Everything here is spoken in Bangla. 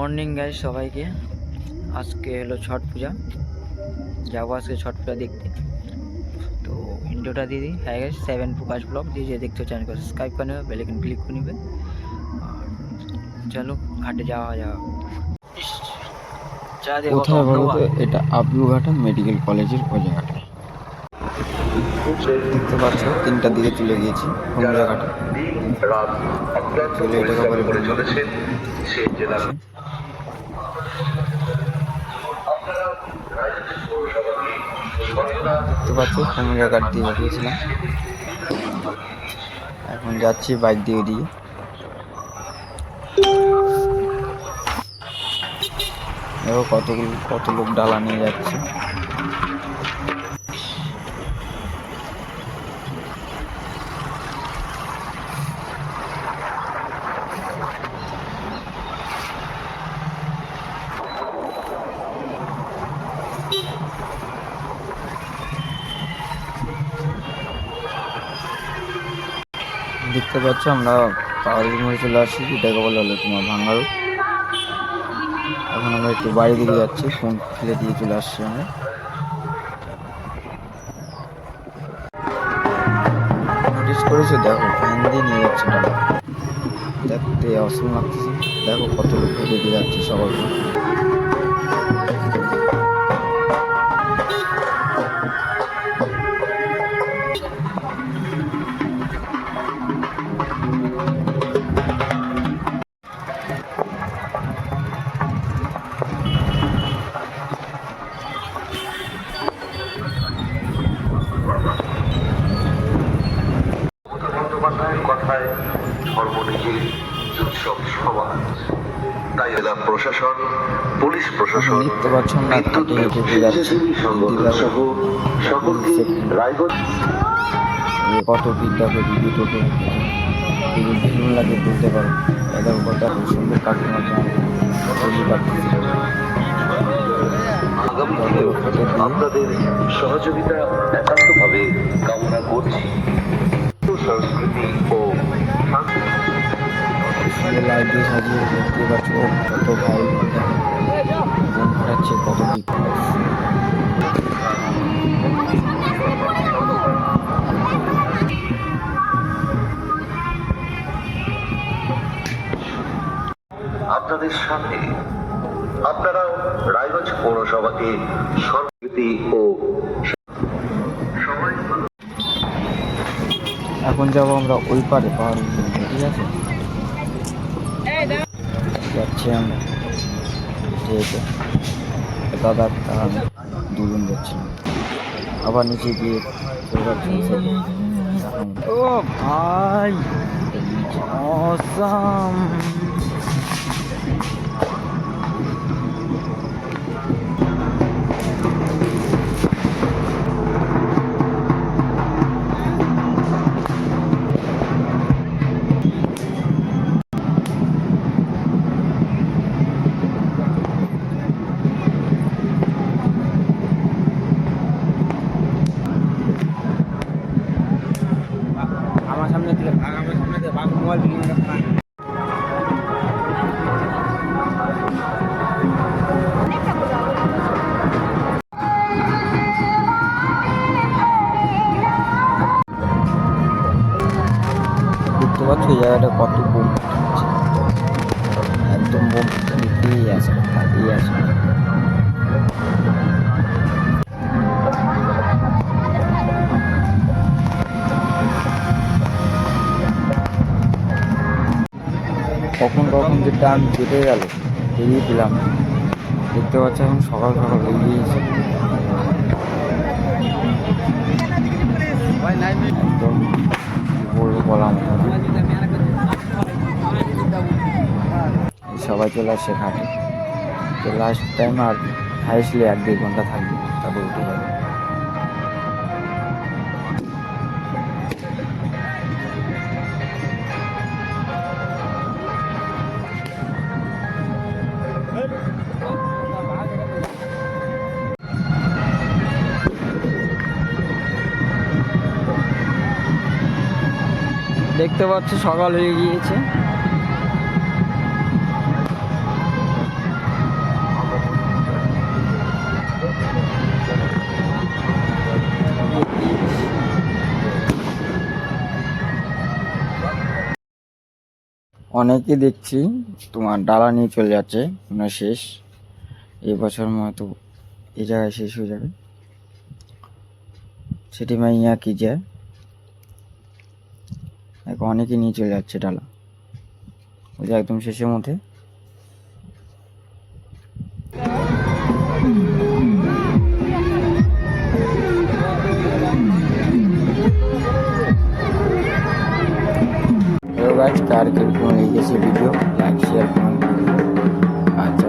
মর্নিং গাইজ সবাইকে। আজকে হলো ছট পূজা। যাব আজকে ছট পূজা দেখতে। তো ইন্ট্রোটা দিয়ে দিই। হ্যাঁ গাইজ সেভেন প্রকাশ ব্লগ দিয়ে যে দেখতে চ্যানেল করে সাবস্ক্রাইব করে নেবে বেলেকিন ক্লিক করে নেবে। আর চলো ঘাটে যাওয়া যাওয়া কোথায় বলো তো। এটা আবলুঘাটা মেডিকেল কলেজের জায়গাটা দেখতে পাচ্ছ তিনটার দিকে চলে গিয়েছি জায়গাটা চলে এটাকে বলে জেলার দেখতে পাচ্ছ কুমিরা ঘাট দিয়ে পাঠিয়েছিলাম এখন যাচ্ছি বাইক দিয়ে দিয়ে দেখো কতগুলো কত লোক ডালা নিয়ে যাচ্ছে। দেখতে পাচ্ছ, আমরা পাহাড়ের মোড়ে চলে আসছি এটাকে বলে হলো তোমার ভাঙ্গারু এখন আমরা একটু বাড়ি দিকে যাচ্ছি ফোন ফেলে দিয়ে চলে আসছি আমরা। নোটিস করেছ? দেখো ফ্যান দিয়ে নিয়ে যাচ্ছে দেখতে অসম লাগতেছে। দেখো কত লোক বেরিয়ে যাচ্ছে সবাই। ধর্ম নিজের উৎসব সমাজ তাই জেলা প্রশাসন পুলিশ প্রশাসন বিদ্যুৎ সংগঠন সহ সকলকে রায়গঞ্জ কত লাগে পারো। এদের কথা সুন্দর কাকিমার ছবি কাটতেছে আগামী দিনেও আপনাদের সহযোগিতা একান্তভাবে কামনা করছি। দিয়ে সাজিয়ে দেখতে পাচ্ছ কত ভাই। ফাটাচ্ছে কত কি। আপনাদের সাথে আপনারাও রায়গঞ্জ পৌরসভাকে সংস্কৃতি ও এখন যাব আমরা ওই পারে পাহাড়। ঠিক আছে? যাচ্ছি আমরা। যেহেতু দাদা তার দুজন যাচ্ছিলাম। আবার নিচে গিয়ে ও ভাই অসাম ভাগ মোবাইল দেখতে পাচ্ছ এই জায়গাটা কত বোম একদম বোম দিতেই আছে তাতেই আছে। কখন কখন যে টাইম কেটে গেল, বেরিয়ে দিলাম দেখতে পাচ্ছি এখন সকাল সকাল বেরিয়েছে বলব সবাই চলে আসছে ঘাটে। তো লাস্ট টাইম আর হাইস্টলি এক দেড় ঘণ্টা থাকবে, তারপর উঠে যাবে। দেখতে পাচ্ছ, সকাল হয়ে গিয়েছে। অনেকে দেখছি তোমার ডালা নিয়ে চলে যাচ্ছে না শেষ। এবছর মতো এই জায়গায় শেষ হয়ে যাবে। সেটি মাইয়া কি যায়? দেখো অনেকে নিয়ে চলে যাচ্ছে ডালা। ওই যে একদম শেষের মধ্যে। কার কীরকম লেগেছে ভিডিও লাইক শেয়ার কমেন্ট আচ্ছা